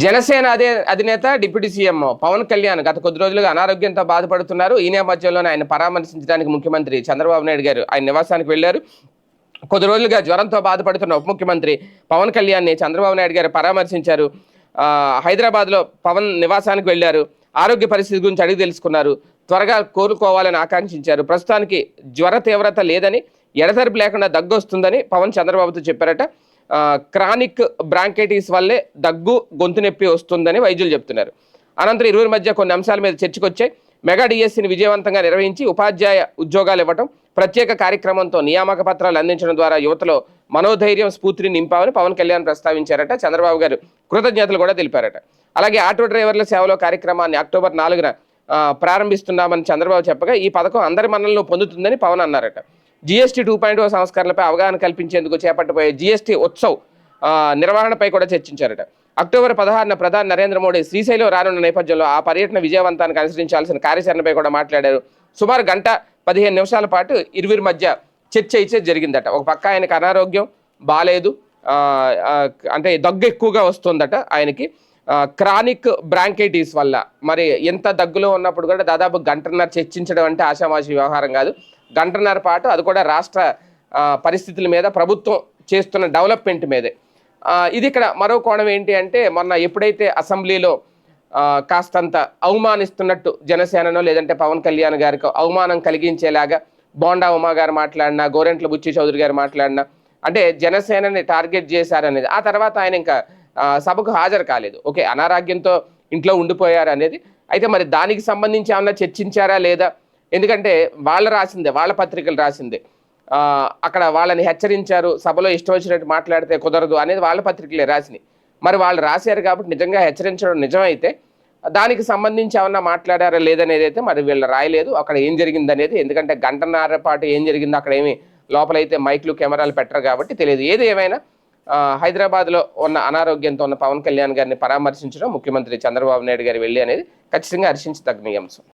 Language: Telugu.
జనసేన అదే అధినేత డిప్యూటీ సీఎం పవన్ కళ్యాణ్ గత కొద్ది రోజులుగా అనారోగ్యంతో బాధపడుతున్నారు. ఈ నేపథ్యంలోనే ఆయన పరామర్శించడానికి ముఖ్యమంత్రి చంద్రబాబు నాయుడు గారు ఆయన నివాసానికి వెళ్ళారు కొద్ది రోజులుగా జ్వరంతో బాధపడుతున్న ఉప ముఖ్యమంత్రి పవన్ కళ్యాణ్ని చంద్రబాబు నాయుడు గారు పరామర్శించారు. హైదరాబాద్లో పవన్ నివాసానికి వెళ్ళారు ఆరోగ్య పరిస్థితి గురించి అడిగి తెలుసుకున్నారు. త్వరగా కోలుకోవాలని ఆకాంక్షించారు. ప్రస్తుతానికి జ్వర తీవ్రత లేదని ఎడతెరపు లేకుండా దగ్గు వస్తుందని పవన్ చంద్రబాబుతో చెప్పారట. క్రానిక్ బ్రాంకైటిస్ వల్లే దగ్గు గొంతు నొప్పి వస్తుందని వైద్యులు చెప్తున్నారు. అనంతరం ఇరువురి మధ్య కొన్ని అంశాల మీద చర్చకు వచ్చాయి మెగా డిఎస్సిని విజయవంతంగా నిర్వహించి ఉపాధ్యాయ ఉద్యోగాలు ఇవ్వటం ప్రత్యేక కార్యక్రమంతో నియామక పత్రాలు అందించడం ద్వారా యువతలో మనోధైర్యం స్ఫూర్తిని నింపామని పవన్ కళ్యాణ్ ప్రస్తావించారట. చంద్రబాబు గారు కృతజ్ఞతలు కూడా తెలిపారట. అలాగే ఆటో డ్రైవర్ల సేవలో కార్యక్రమాన్ని అక్టోబర్ నాలుగున ప్రారంభిస్తున్నామని చంద్రబాబు చెప్పగా ఈ పథకం అందరి మన్నలను పొందుతుందని పవన్ అన్నారట. జీఎస్టీ టూ పాయింట్ సంస్కరణలపై అవగాహన కల్పించేందుకు చేపట్టబోయే జీఎస్టీ ఉత్సవ్ నిర్వహణపై కూడా చర్చించారట. అక్టోబర్ పదహారున ప్రధాని నరేంద్ర మోడీ శ్రీశైలం రానున్న నేపథ్యంలో ఆ పర్యటన విజయవంతానికి అనుసరించాల్సిన కార్యాచరణపై కూడా మాట్లాడారు. సుమారు గంట పదిహేను నిమిషాల పాటు ఇరువురి మధ్య చర్చ అయితే జరిగిందట. ఒక పక్క ఆయనకు అనారోగ్యం బాగాలేదు అంటే దగ్గు ఎక్కువగా వస్తుందట ఆయనకి. క్రానిక్ బ్రాంకైటిస్ వల్ల. మరి ఎంత దగ్గులో ఉన్నప్పుడు కూడా దాదాపు గంటన్నర చర్చించడం అంటే ఆషామాషి వ్యవహారం కాదు. గంటన్నర పాటు అది కూడా రాష్ట్ర పరిస్థితుల మీద ప్రభుత్వం చేస్తున్న డెవలప్మెంట్ మీదే. ఇది ఇక్కడ మరో కోణం ఏంటి అంటే మొన్న ఎప్పుడైతే అసెంబ్లీలో కాస్తంత అవమానిస్తున్నట్టు జనసేననో లేదంటే పవన్ కళ్యాణ్ గారికి అవమానం కలిగించేలాగా బోండా ఉమా గారు మాట్లాడినా గోరెంట్ల బుచ్చి చౌదరి గారు మాట్లాడినా అంటే జనసేనని టార్గెట్ చేశారనేది. ఆ తర్వాత ఆయన ఇంకా సభకు హాజరు కాలేదు. ఓకే అనారోగ్యంతో ఇంట్లో ఉండిపోయారు అనేది అయితే మరి దానికి సంబంధించి ఏమన్నా చర్చించారా లేదా? ఎందుకంటే వాళ్ళు రాసిందే వాళ్ళ పత్రికలు రాసిందే. అక్కడ వాళ్ళని హెచ్చరించారు సభలో ఇష్టం వచ్చినట్టు మాట్లాడితే కుదరదు అనేది వాళ్ళ పత్రికలే రాసినాయి. మరి వాళ్ళు రాశారు కాబట్టి నిజంగా హెచ్చరించడం నిజమైతే దానికి సంబంధించి ఏమన్నా మాట్లాడారా లేదనేది అయితే మరి వీళ్ళు రాయలేదు. అక్కడ ఏం జరిగింది అనేది ఎందుకంటే గంటన్నర పాటు ఏం జరిగిందో అక్కడ ఏమి లోపలైతే మైక్లు కెమెరాలు పెట్టరు కాబట్టి తెలియదు. ఏది ఏమైనా హైదరాబాద్లో ఉన్న అనారోగ్యంతో ఉన్న పవన్ కళ్యాణ్ గారిని పరామర్శించడం ముఖ్యమంత్రి చంద్రబాబు నాయుడు గారు వెళ్ళి అనేది ఖచ్చితంగా హర్షించదగ్గ అంశం